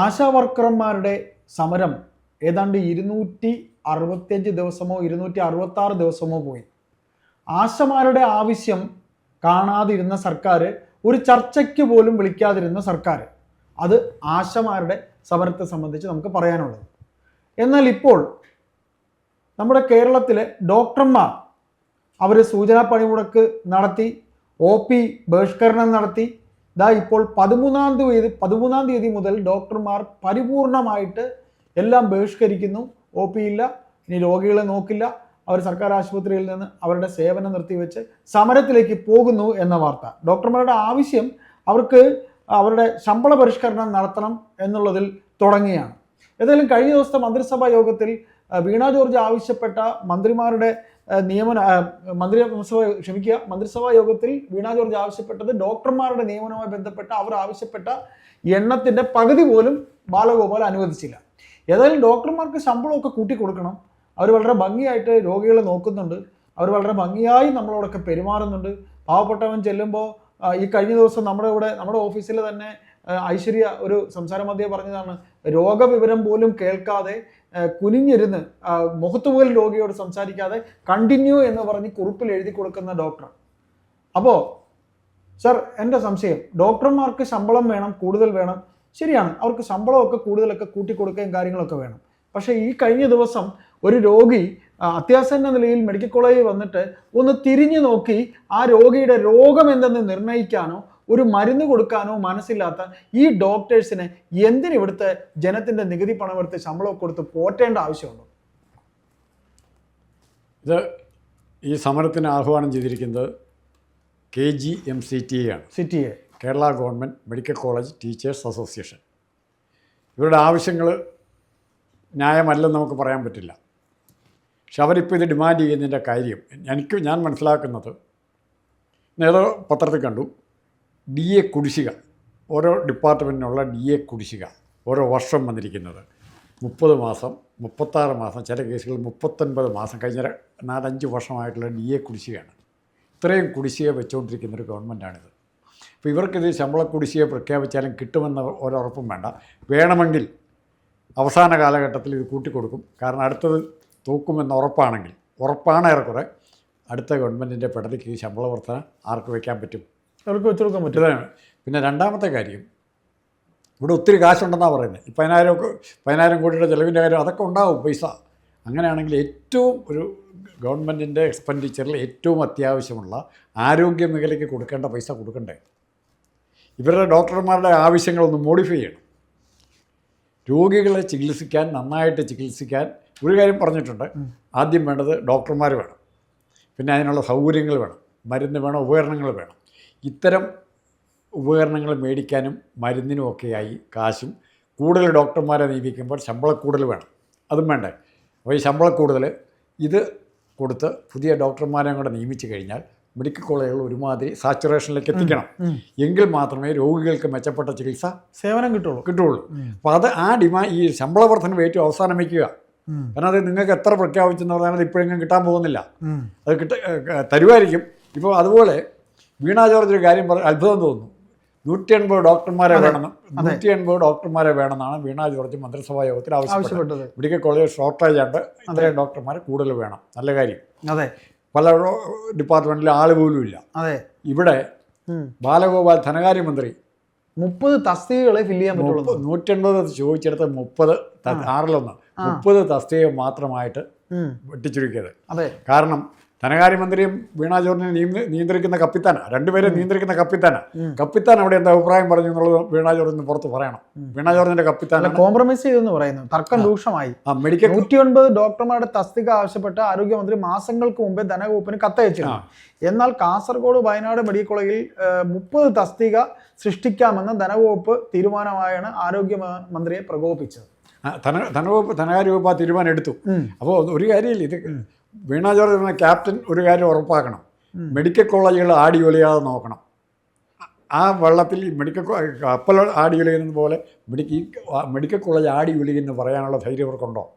ആശാ വർക്കർമാരുടെ സമരം ഏതാണ്ട് ഇരുന്നൂറ്റി അറുപത്തിയഞ്ച് ദിവസമോ ഇരുന്നൂറ്റി അറുപത്തി ആറ് ദിവസമോ പോയി. ആശമാരുടെ ആവശ്യം കാണാതിരുന്ന സർക്കാർ ഒരു ചർച്ചയ്ക്ക് പോലും വിളിക്കാതിരുന്ന സർക്കാർ അത് ആശമാരുടെ സമരത്തെ സംബന്ധിച്ച് നമുക്ക് പറയാനുള്ളത്. എന്നാൽ ഇപ്പോൾ നമ്മുടെ കേരളത്തിലെ ഡോക്ടർമാർ അവർ സൂചനാ പണിമുടക്ക് നടത്തി ഒ പി ബഹിഷ്കരണം നടത്തി ഇതാ ഇപ്പോൾ പതിമൂന്നാം തീയതി പതിമൂന്നാം തീയതി മുതൽ ഡോക്ടർമാർ പരിപൂർണമായിട്ട് എല്ലാം ബഹിഷ്കരിക്കുന്നു. ഒ പി ഇല്ല ഇനി രോഗികളെ നോക്കില്ല. അവർ സർക്കാർ ആശുപത്രിയിൽ നിന്ന് അവരുടെ സേവനം നിർത്തിവെച്ച് സമരത്തിലേക്ക് പോകുന്നു എന്ന വാർത്ത. ഡോക്ടർമാരുടെ ആവശ്യം അവർക്ക് അവരുടെ ശമ്പള പരിഷ്കരണം നടത്തണം എന്നുള്ളതിൽ തുടങ്ങിയാണ്. ഏതായാലും കഴിഞ്ഞ ദിവസത്തെ മന്ത്രിസഭാ യോഗത്തിൽ വീണാ ജോർജ് ആവശ്യപ്പെട്ട മന്ത്രിമാരുടെ നിയമന മന്ത്രിസഭ ക്ഷമിക്കുക. മന്ത്രിസഭാ യോഗത്തിൽ വീണ ജോർജ് ആവശ്യപ്പെട്ടത് ഡോക്ടർമാരുടെ നിയമനവുമായി ബന്ധപ്പെട്ട അവർ ആവശ്യപ്പെട്ട എണ്ണത്തിന്റെ പകുതി പോലും ബാലഗോപാൽ അനുവദിച്ചില്ല. ഏതായാലും ഡോക്ടർമാർക്ക് ശമ്പളമൊക്കെ കൂട്ടി കൊടുക്കണം അവർ വളരെ ഭംഗിയായിട്ട് രോഗികളെ നോക്കുന്നുണ്ട്. അവർ വളരെ ഭംഗിയായി നമ്മളോടൊക്കെ പെരുമാറുന്നുണ്ട്. പാവപ്പെട്ടവൻ ചെല്ലുമ്പോൾ ഈ കഴിഞ്ഞ ദിവസം നമ്മുടെ ഇവിടെ നമ്മുടെ ഓഫീസിൽ തന്നെ ഐശ്വര്യ ഒരു സംസാര മധ്യേ പറഞ്ഞതാണ് രോഗവിവരം പോലും കേൾക്കാതെ കുനിഞ്ഞിരുന്ന് മുഖത്ത് പോലും രോഗിയോട് സംസാരിക്കാതെ കണ്ടിന്യൂ എന്ന് പറഞ്ഞ് കുറിപ്പിൽ എഴുതി കൊടുക്കുന്ന ഡോക്ടർ അപ്പോൾ സർ എന്റെ സംശയം ഡോക്ടർമാർക്ക് ശമ്പളം വേണം കൂടുതൽ വേണം? ശരിയാണ് അവർക്ക് ശമ്പളമൊക്കെ കൂടുതലൊക്കെ കൂട്ടിക്കൊടുക്കുകയും കാര്യങ്ങളൊക്കെ വേണം. പക്ഷേ ഈ കഴിഞ്ഞ ദിവസം ഒരു രോഗി അത്യാസന്ന നിലയിൽ മെഡിക്കൽ കോളേജിൽ വന്നിട്ട് ഒന്ന് തിരിഞ്ഞു നോക്കി ആ രോഗിയുടെ രോഗം എന്തെന്ന് നിർണയിക്കാനോ ഒരു മരുന്ന് കൊടുക്കാനോ മനസ്സില്ലാത്ത ഈ ഡോക്ടേഴ്സിനെ എന്തിന് ഇവിടുത്തെ ജനത്തിന്റെ നികുതി പണം എടുത്ത് ശമ്പളം കൊടുത്ത് പോറ്റേണ്ട ആവശ്യമുണ്ടോ? ഇത് ഈ സമരത്തിന് ആഹ്വാനം ചെയ്തിരിക്കുന്നത് K G M C T A ആണ്. സിറ്റിയെ Kerala government medical college teachers association. ഇവരുടെ ആവശ്യങ്ങൾ ന്യായമല്ലെന്ന് നമുക്ക് പറയാൻ പറ്റില്ല. പക്ഷെ അവരിപ്പോൾ ഇത് ഡിമാൻഡ് ചെയ്യുന്നതിന്റെ കാര്യം എനിക്ക് ഞാൻ മനസ്സിലാക്കുന്നത് നേതോ പത്രത്തിൽ കണ്ടു. ഡി എ കുടിശ്ശിക. ഓരോ ഡിപ്പാർട്ട്മെന്റിനുള്ള ഡി എ കുടിശ്ശിക. ഓരോ വർഷം വന്നിരിക്കുന്നത്. മുപ്പത് മാസം മുപ്പത്താറ് മാസം ചില കേസുകളിൽ മുപ്പത്തൊൻപത് മാസം കഴിഞ്ഞ നാലഞ്ച് വർഷമായിട്ടുള്ള ഡി എ കുടിശ്ശികയാണ്. ഇത്രയും കുടിശ്ശിക വെച്ചുകൊണ്ടിരിക്കുന്ന ഒരു ഗവൺമെന്റാണിത് അപ്പോൾ ഇവർക്കിത് ശമ്പള കുടിശ്ശിക പ്രഖ്യാപിച്ചാലും കിട്ടുമെന്ന ഒരുറപ്പും വേണ്ട. വേണമെങ്കിൽ അവസാന കാലഘട്ടത്തിൽ ഇത് കൂട്ടിക്കൊടുക്കും. കാരണം അടുത്തത് തൂക്കുമെന്ന് ഉറപ്പാണെങ്കിൽ ഉറപ്പാണ് ഏറെക്കുറെ അടുത്ത ഗവൺമെന്റിന്റെ പെടലിക്ക് ശമ്പള വർധന ആർക്ക് വയ്ക്കാൻ പറ്റും? അവർക്ക് വെച്ചുകൊടുക്കാൻ പറ്റും. അതാണ് പിന്നെ രണ്ടാമത്തെ കാര്യം ഇവിടെ ഒത്തിരി കാശുണ്ടെന്നാണ് പറയുന്നത്. ഈ പതിനായിരം പതിനായിരം കോടിയുടെ ചിലവിന്റെ കാര്യം അതൊക്കെ ഉണ്ടാവും പൈസ. അങ്ങനെയാണെങ്കിൽ ഏറ്റവും ഒരു ഗവൺമെന്റിന്റെ എക്സ്പെൻഡിച്ചറിൽ ഏറ്റവും അത്യാവശ്യമുള്ള ആരോഗ്യ മേഖലയ്ക്ക് കൊടുക്കേണ്ട പൈസ കൊടുക്കണ്ടേ? ഇവരുടെ ഡോക്ടർമാരുടെ ആവശ്യങ്ങളൊന്ന് മോഡിഫൈ ചെയ്യണം. രോഗികളെ ചികിത്സിക്കാൻ നന്നായിട്ട് ചികിത്സിക്കാൻ ഒരു കാര്യം പറഞ്ഞിട്ടുണ്ട്. ആദ്യം വേണ്ടത് ഡോക്ടർമാർ വേണം. പിന്നെ അതിനുള്ള സൗകര്യങ്ങൾ വേണം. മരുന്ന് വേണം ഉപകരണങ്ങൾ വേണം. ഇത്തരം ഉപകരണങ്ങൾ മേടിക്കാനും മരുന്നിനും ഒക്കെയായി കാശും കൂടുതൽ ഡോക്ടർമാരെ നിയമിക്കുമ്പോൾ ശമ്പള കൂടുതൽ വേണം. അതും വേണ്ടേ. അപ്പോൾ ഈ ശമ്പള കൂടുതൽ ഇത് കൊടുത്ത് പുതിയ ഡോക്ടർമാരെ കൂടെ നിയമിച്ചു കഴിഞ്ഞാൽ മെഡിക്കൽ കോളേജുകൾ ഒരുമാതിരി സാച്ചുറേഷനിലേക്ക് എത്തിക്കണം. എങ്കിൽ മാത്രമേ രോഗികൾക്ക് മെച്ചപ്പെട്ട ചികിത്സ സേവനം കിട്ടുള്ളൂ. കിട്ടുള്ളൂ. അപ്പോൾ അത് ആ ഡിമാ ഈ ശമ്പള വർധന ഏറ്റവും അവസാനം വയ്ക്കുക കാരണം അത് നിങ്ങൾക്ക് എത്ര പ്രഖ്യാപിച്ചെന്ന് പറഞ്ഞാൽ അത് ഇപ്പോഴെങ്കിലും കിട്ടാൻ പോകുന്നില്ല. അത് കിട്ട തരുമായിരിക്കും. ഇപ്പോൾ അതുപോലെ വീണ ജോർജ് ഒരു കാര്യം പറഞ്ഞു അത്ഭുതം തോന്നുന്നു. നൂറ്റി എൺപത് ഡോക്ടർമാരെ വേണം നൂറ്റി എൺപത് ഡോക്ടർമാരെ വേണമെന്നാണ് വീണ ജോർജ് മന്ത്രിസഭാ യോഗത്തിൽ ആവശ്യപ്പെട്ടത്. മെഡിക്കൽ കോളേജ് ഷോർട്ടേജ് ഉണ്ട്. ഇത്രയും ഡോക്ടർമാർ കൂടുതൽ വേണം. നല്ല കാര്യം. അതെ. പല ഡിപ്പാർട്ട്മെന്റിൽ ആൾ പോലും ഇല്ല. അതെ. ഇവിടെ. ബാലഗോപാൽ ധനകാര്യമന്ത്രി. മുപ്പത് തസ്തികകളെ ഫില്ല് ചെയ്യാൻ പറ്റുള്ളൂ. നൂറ്റി നൂറ്റൻപത് ചോദിച്ചെടുത്ത് മുപ്പത് ആറിലൊന്ന്. മുപ്പത് തസ്തിക മാത്രമായിട്ട്. വെട്ടിച്ചുരുക്കിയത്. അതെ. കാരണം ധനകാര്യമന്ത്രിയും വീണ ജോർജിനെ നിയ- നിയന്ത്രിക്കുന്ന കപ്പിത്താന രണ്ടുപേരെ നിയന്ത്രിക്കുന്ന കപ്പിത്താന കപ്പിത്താൻ അവിടെ എന്താ അഭിപ്രായം പറഞ്ഞു എന്നുള്ളത് വീണ ജോർജിന് പുറത്ത് പറയണം. വീണ ജോർജിന്റെ കപ്പിത്താന കോംപ്രമൈസ് ചെയ്തെന്ന് പറയുന്നു. തർക്കം രൂക്ഷമായി. മെഡിക്കൽ നൂറ്റി ഒൻപത് ഡോക്ടർമാരുടെ തസ്തിക ആവശ്യപ്പെട്ട് ആരോഗ്യമന്ത്രി മാസങ്ങൾക്ക് മുമ്പേ ധനവകുപ്പിന് കത്തയച്ചിരുന്നു. എന്നാൽ കാസർഗോഡ് വയനാട് മെഡിക്കൽ കോളേജിൽ മുപ്പത് തസ്തിക സൃഷ്ടിക്കാമെന്ന് ധനവകുപ്പ് തീരുമാനമായാണ് ആരോഗ്യ പ്രകോപിച്ചത് ധനവകുപ്പ് ധനകാര്യ വകുപ്പ് ആ തീരുമാനം എടുത്തു. അപ്പോൾ ഒരു കാര്യമില്ല ഇത് വീണ ജോർജ് എന്ന ക്യാപ്റ്റൻ ഒരു കാര്യം ഉറപ്പാക്കണം. മെഡിക്കൽ കോളേജുകൾ ആടി ഒലിയാതെ നോക്കണം. ആ വെള്ളത്തിൽ മെഡിക്കൽ കപ്പൽ ആടി ഒലിയുന്നത് പോലെ മെഡിക്കൽ മെഡിക്കൽ കോളേജ് ആടി ഒലിയെന്ന് പറയാനുള്ള ധൈര്യം അവർക്കുണ്ടോ?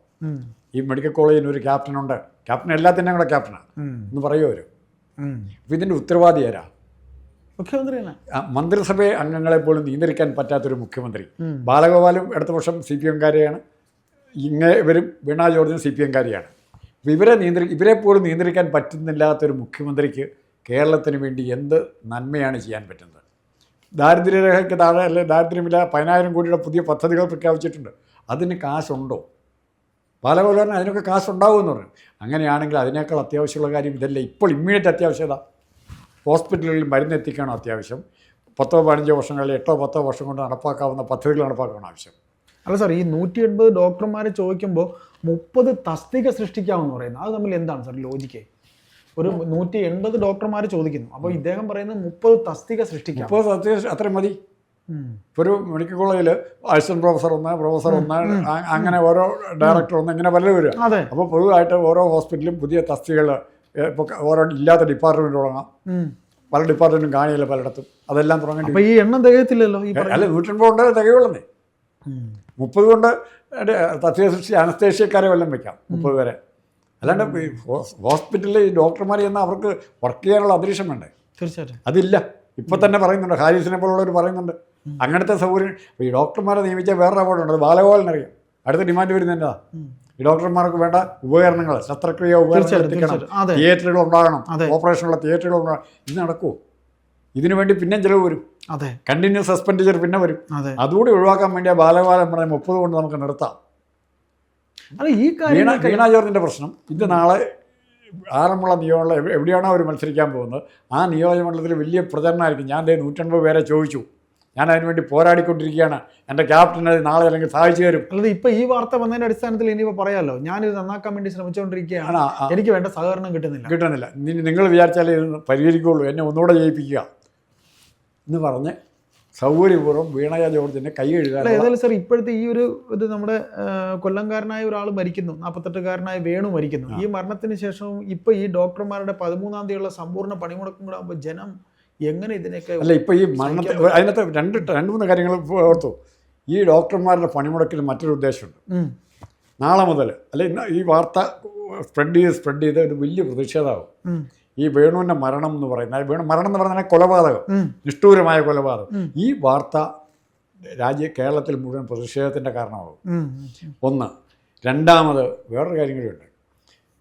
ഈ മെഡിക്കൽ കോളേജിന് ഒരു ക്യാപ്റ്റനുണ്ട്. ക്യാപ്റ്റൻ എല്ലാത്തിനും കൂടെ ക്യാപ്റ്റനാണ്. എന്ന് പറയുമോ അവർ അപ്പം ഇതിന്റെ ഉത്തരവാദി ആരാ? മുഖ്യമന്ത്രി മന്ത്രിസഭയെ അംഗങ്ങളെ പോലും നിയന്ത്രിക്കാൻ പറ്റാത്തൊരു മുഖ്യമന്ത്രി. ബാലഗോപാലും അടുത്ത വർഷം സി പി എംകാരെയാണ്. ഇങ്ങനെ ഇവരും വീണ ജോർജും സി പി എംകാരിയാണ്. അപ്പോൾ ഇവരെ നിയന്ത്രി ഇവരെ പോലും നിയന്ത്രിക്കാൻ പറ്റുന്നില്ലാത്തൊരു മുഖ്യമന്ത്രിക്ക് കേരളത്തിന് വേണ്ടി എന്ത് നന്മയാണ് ചെയ്യാൻ പറ്റുന്നത്? ദാരിദ്ര്യരേഖയ്ക്ക് താഴെ അല്ലെ ദാരിദ്ര്യമില്ല പതിനായിരം കോടിയുടെ പുതിയ പദ്ധതികൾ പ്രഖ്യാപിച്ചിട്ടുണ്ട്. അതിന് കാശുണ്ടോ? പല പോലെ തന്നെ അതിനൊക്കെ കാശുണ്ടാവുമെന്ന് പറഞ്ഞു. അങ്ങനെയാണെങ്കിൽ അതിനേക്കാൾ അത്യാവശ്യമുള്ള കാര്യം ഇതല്ല. ഇപ്പോൾ ഇമ്മീഡിയറ്റ് അത്യാവശ്യത ഹോസ്പിറ്റലുകളിൽ മരുന്ന് എത്തിക്കണം അത്യാവശ്യം. പത്തോ പതിനഞ്ചോ വർഷങ്ങളിൽ എട്ടോ പത്തോ വർഷം കൊണ്ട് നടപ്പാക്കാവുന്ന പദ്ധതികൾ നടപ്പാക്കണം ആവശ്യം. അല്ല സാർ ഈ നൂറ്റി എൺപത് ഡോക്ടർമാരെ ചോദിക്കുമ്പോൾ മുപ്പത് തസ്തിക സൃഷ്ടിക്കാമെന്ന് പറയുന്നത്. അത് തമ്മിൽ എന്താണ് സാർ ലോജിക്ക്? ഒരു നൂറ്റി എൺപത് ഡോക്ടർമാർ ചോദിക്കുന്നു. അപ്പോൾ ഇദ്ദേഹം പറയുന്നത് മുപ്പത് തസ്തിക സൃഷ്ടിക്കാം. മുപ്പത് തസ്തിക അത്രയും മതി. ഒരു മെഡിക്കൽ കോളേജിൽ അസിസ്റ്റന്റ് പ്രൊഫസർ ഒന്ന് പ്രൊഫസർ ഒന്ന് അങ്ങനെ ഓരോ ഡയറക്ടർ ഒന്ന് ഇങ്ങനെ പലരും വരും അതെ. അപ്പോൾ പൊതുവായിട്ട് ഓരോ ഹോസ്പിറ്റലും പുതിയ തസ്തികകൾ ഇപ്പോൾ ഓരോ ഇല്ലാത്ത ഡിപ്പാർട്ട്മെന്റ് തുടങ്ങാം. പല ഡിപ്പാർട്ട്മെന്റും കാണിയില്ല പലയിടത്തും. അതെല്ലാം തുടങ്ങി ഈ എണ്ണം തികയത്തില്ലല്ലോ അല്ല നൂറ്റൻപത് കൊണ്ട് തികയുള്ളന്നേ ഉം. മുപ്പത് കൊണ്ട് തസ്തിക സൃഷ്ടി അനസ്തേഷ്യക്കാരെ വല്ലതും വെക്കാം മുപ്പത് വരെ അല്ലാണ്ട് ഹോസ്പിറ്റലിൽ ഈ ഡോക്ടർമാർ ചെന്നാൽ അവർക്ക് വർക്ക് ചെയ്യാനുള്ള അന്തരീക്ഷം വേണ്ടേ? തീർച്ചയായിട്ടും. അതില്ല. ഇപ്പം തന്നെ പറയുന്നുണ്ട് ഹാരിസിനെ പോലുള്ളവർ പറയുന്നുണ്ട്. അങ്ങനത്തെ സൗകര്യം ഈ ഡോക്ടർമാരെ നിയമിച്ച വേറൊരു അവാർഡുണ്ട് അത് ബാലഗോപാലിനറിയാം അടുത്ത ഡിമാൻഡ് വരുന്നതാ ഈ ഡോക്ടർമാർക്ക് വേണ്ട ഉപകരണങ്ങൾ ശസ്ത്രക്രിയ ഉപകരണങ്ങൾ എത്തിക്കണം. തിയേറ്ററുകൾ ഉണ്ടാകണം. ഓപ്പറേഷനുള്ള തിയേറ്ററുകൾ ഉണ്ടാകണം. ഇത് നടക്കുമോ ഇതിനു വേണ്ടി പിന്നെ ചിലവ് വരും. അതെ. കണ്ടിന്യൂസ് എക്സ്പെൻഡിച്ചർ പിന്നെ വരും. അതെ. അതുകൂടി ഒഴിവാക്കാൻ വേണ്ടി ആ ബാലകാലം പറഞ്ഞ മുപ്പത് കൊണ്ട് നമുക്ക് നിർത്താം. അല്ല ഈ വീണ കാര്യം വീണ ജോർജിന്റെ പ്രശ്നം. ഇത് നാളെ ആറന്മുള നിയോജനം എവിടെയാണോ അവർ മത്സരിക്കാൻ പോകുന്നത്. ആ നിയോജകമണ്ഡലത്തിൽ വലിയ പ്രചരണമായിരിക്കും. ഞാൻ ദേ നൂറ്റൻപത് പേരെ ചോദിച്ചു. ഞാൻ അതിനുവേണ്ടി പോരാടിക്കൊണ്ടിരിക്കുകയാണ്. എന്റെ ക്യാപ്റ്റനെ നാളെ അല്ലെങ്കിൽ സഹായിച്ചു തരും. അല്ലാതെ ഇപ്പോൾ ഈ വാർത്ത വന്നതിന്റെ അടിസ്ഥാനത്തിൽ ഇനിയിപ്പോൾ പറയാമല്ലോ ഞാനിത് നന്നാക്കാൻ വേണ്ടി ശ്രമിച്ചുകൊണ്ടിരിക്കുകയാണ് എനിക്ക് വേണ്ട സഹകരണം കിട്ടുന്നില്ല. കിട്ടുന്നില്ല. നിങ്ങൾ വിചാരിച്ചാലേ ഇത് പരിഹരിക്കുകയുള്ളൂ. എന്നെ ഒന്നുകൂടെ ജയിപ്പിക്കുക. എന്ന് പറഞ്ഞ് സൗകര്യപൂർവം വീണയ ജോർജിനെ കൈ അല്ല ഏതായാലും സാർ ഇപ്പോഴത്തെ ഈ ഒരു ഇത് നമ്മുടെ കൊല്ലംകാരനായ ഒരാൾ മരിക്കുന്നു. നാൽപ്പത്തെട്ടുകാരനായ വേണു മരിക്കുന്നു. ഈ മരണത്തിന് ശേഷവും ഇപ്പൊ ഈ ഡോക്ടർമാരുടെ പതിമൂന്നാം തീയതിയുള്ള സമ്പൂർണ പണിമുടക്കും കൂടെ ആകുമ്പോൾ ജനം എങ്ങനെ ഇതിനൊക്കെ അല്ല ഇപ്പോൾ ഈ മരണത്തെ അതിനകത്ത് രണ്ട് രണ്ട് മൂന്ന് കാര്യങ്ങൾ ഓർത്തു. ഈ ഡോക്ടർമാരുടെ പണിമുടക്കിൽ മറ്റൊരു ഉദ്ദേശമുണ്ട്. നാളെ മുതൽ അല്ലെ ഈ വാർത്ത സ്പ്രെഡ് ചെയ്ത് സ്പ്രെഡ് ചെയ്ത് ഒരു വലിയ പ്രതിഷേധമാകും. ഈ വേണുവിന്റെ മരണം എന്ന് പറയുന്നത് വേണു മരണം എന്ന് പറഞ്ഞാൽ കൊലപാതകം നിഷ്ഠൂരമായ കൊലപാതകം. ഈ വാർത്ത രാജ്യ കേരളത്തിൽ മുഴുവൻ പ്രതിഷേധത്തിന്റെ കാരണമാകും. ഒന്ന് രണ്ടാമത് വേറൊരു കാര്യം കൂടിയുണ്ട്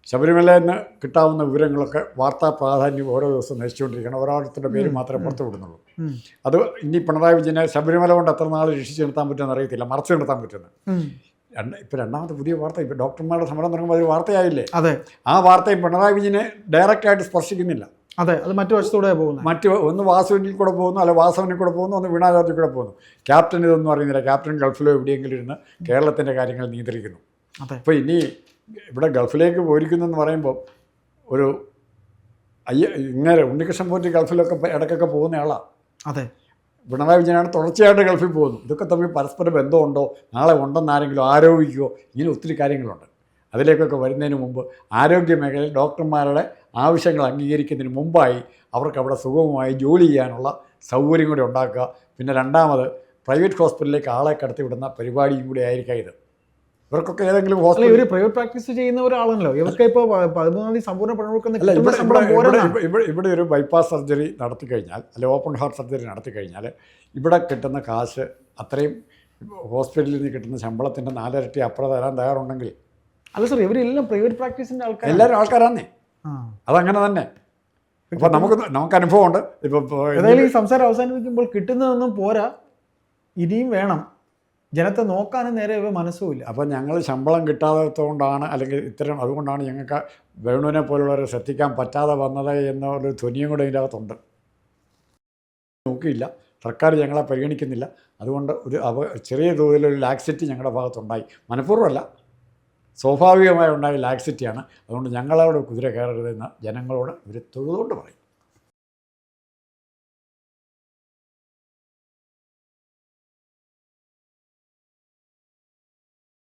ശബരിമലയിൽ നിന്ന് കിട്ടാവുന്ന വിവരങ്ങളൊക്കെ വാർത്താ പ്രാധാന്യം ഓരോ ദിവസവും നശിച്ചുകൊണ്ടിരിക്കണം ഒരാളുടെ പേര് മാത്രമേ പുറത്തു വിടുന്നുള്ളൂ. അത് ഇനി പിണറായി വിജയനെ ശബരിമല കൊണ്ട് എത്ര നാൾ രക്ഷിച്ചു നിർത്താൻ പറ്റുമെന്ന് അറിയത്തില്ല. മറച്ചു നിർത്താൻ പറ്റുന്നത്. രണ്ട് ഇപ്പം രണ്ടാമത്തെ പുതിയ വാർത്ത ഇപ്പോൾ ഡോക്ടർമാരുടെ സമരം തുടങ്ങുമ്പോൾ അതൊരു വാർത്തയായില്ലേ? അതെ. ആ വാർത്തയും പിണറായി വിജയനെ ഡയറക്റ്റായിട്ട് സ്പർശിക്കുന്നില്ല. അതെ അത് മറ്റു വശത്തൂടെ പോകുന്നു മറ്റ് ഒന്ന് വാസുവിനിൽ കൂടെ പോകുന്നു അല്ല വാസവനിൽ കൂടെ പോകുന്നു ഒന്ന് വീണാചാരത്തിൽ കൂടെ പോകുന്നു. ക്യാപ്റ്റൻ ഇതൊന്നും അറിയുന്നില്ല. ക്യാപ്റ്റൻ ഗൾഫിലോ എവിടെയെങ്കിലും ഇരുന്ന് കേരളത്തിന്റെ കാര്യങ്ങൾ നിയന്ത്രിക്കുന്നു. അതെ. അപ്പോൾ ഇനി ഇവിടെ ഗൾഫിലേക്ക് പോയിരിക്കുന്നു എന്ന് പറയുമ്പോൾ ഒരു അയ്യ ഇങ്ങനെ ഉണ്ണികൃഷ്ണൻ പോറ്റി ഗൾഫിലൊക്കെ ഇടയ്ക്കൊക്കെ പോകുന്ന ആളാണ് അതെ. പിണറായി വിജയനാണ് തുടർച്ചയായിട്ട് ഗൾഫിൽ പോകുന്നു. ഇതൊക്കെ തമ്മിൽ പരസ്പര ബന്ധമുണ്ടോ? നാളെ ഉണ്ടെന്ന് ആരെങ്കിലും ആരോപിക്കുകയോ ഇങ്ങനെ ഒത്തിരി കാര്യങ്ങളുണ്ട്. അതിലേക്കൊക്കെ വരുന്നതിന് മുമ്പ് ആരോഗ്യ മേഖലയിൽ ഡോക്ടർമാരുടെ ആവശ്യങ്ങൾ അംഗീകരിക്കുന്നതിന് മുമ്പായി അവർക്ക് അവിടെ സുഗമമായി ജോലി ചെയ്യാനുള്ള സൗകര്യം കൂടി ഉണ്ടാക്കുക. പിന്നെ രണ്ടാമത് പ്രൈവറ്റ് ഹോസ്പിറ്റലിലേക്ക് ആളെ കടത്തി വിടുന്ന പരിപാടിയും കൂടി ആയിരിക്കാം ഇത്. ഇവർക്കൊക്കെ ഏതെങ്കിലും ഹോസ്പിറ്റൽ ഇവർ പ്രൈവറ്റ് പ്രാക്ടീസ് ചെയ്യുന്ന ഒരാളാണല്ലോ. ഇവർക്ക് ഇപ്പോൾ പതിമൂന്നാം തീയതി സമ്പൂർണ അല്ല കിട്ടുന്ന ഇവിടെ ഒരു ബൈപ്പാസ് സർജറി നടത്തി കഴിഞ്ഞാൽ അല്ലെ ഓപ്പൺ ഹാർട്ട് സർജറി നടത്തി കഴിഞ്ഞാൽ ഇവിടെ കിട്ടുന്ന കാശ് അത്രയും ഹോസ്പിറ്റലിൽ നിന്ന് കിട്ടുന്ന ശമ്പളത്തിന്റെ നാലിരട്ടി അപ്പുറം തരാൻ തയ്യാറുണ്ടെങ്കിൽ. അല്ല സർ ഇവരെല്ലാം പ്രൈവറ്റ് പ്രാക്ടീസിന്റെ ആൾക്കാർ എല്ലാവരും ആൾക്കാരാന്നേ. അതങ്ങനെ തന്നെ. ഇപ്പം നമുക്ക് നമുക്ക് അനുഭവമുണ്ട്. ഇപ്പോൾ ഏതായാലും ഈ സംസാരം അവസാനിപ്പിക്കുമ്പോൾ കിട്ടുന്നതൊന്നും പോരാ. ഇനിയും വേണം. ജനത്തെ നോക്കാനും നേരെ ഇവ മനസ്സുമില്ല അപ്പോൾ ഞങ്ങൾ ശമ്പളം കിട്ടാത്തതുകൊണ്ടാണ് അല്ലെങ്കിൽ ഇത്തരം അതുകൊണ്ടാണ് ഞങ്ങൾക്ക് വേണുവിനെ പോലുള്ളവരെ ശ്രദ്ധിക്കാൻ പറ്റാതെ വന്നത് എന്നൊരു ധ്വനിയും കൂടെ ഇതിന്റെ അകത്തുണ്ട്. നോക്കിയില്ല. സർക്കാർ ഞങ്ങളെ പരിഗണിക്കുന്നില്ല. അതുകൊണ്ട് ഒരു അവ ചെറിയ തോതിലൊരു ലാക്സിറ്റി ഞങ്ങളുടെ ഭാഗത്തുണ്ടായി. മനഃപൂർവമല്ല. സ്വാഭാവികമായി ഉണ്ടായ ലാക്സിറ്റിയാണ് അതുകൊണ്ട് ഞങ്ങളവിടെ കുതിര കയറരുതെന്ന് ജനങ്ങളോട് ഇവർ തൊഴുതുകൊണ്ട് പറയും.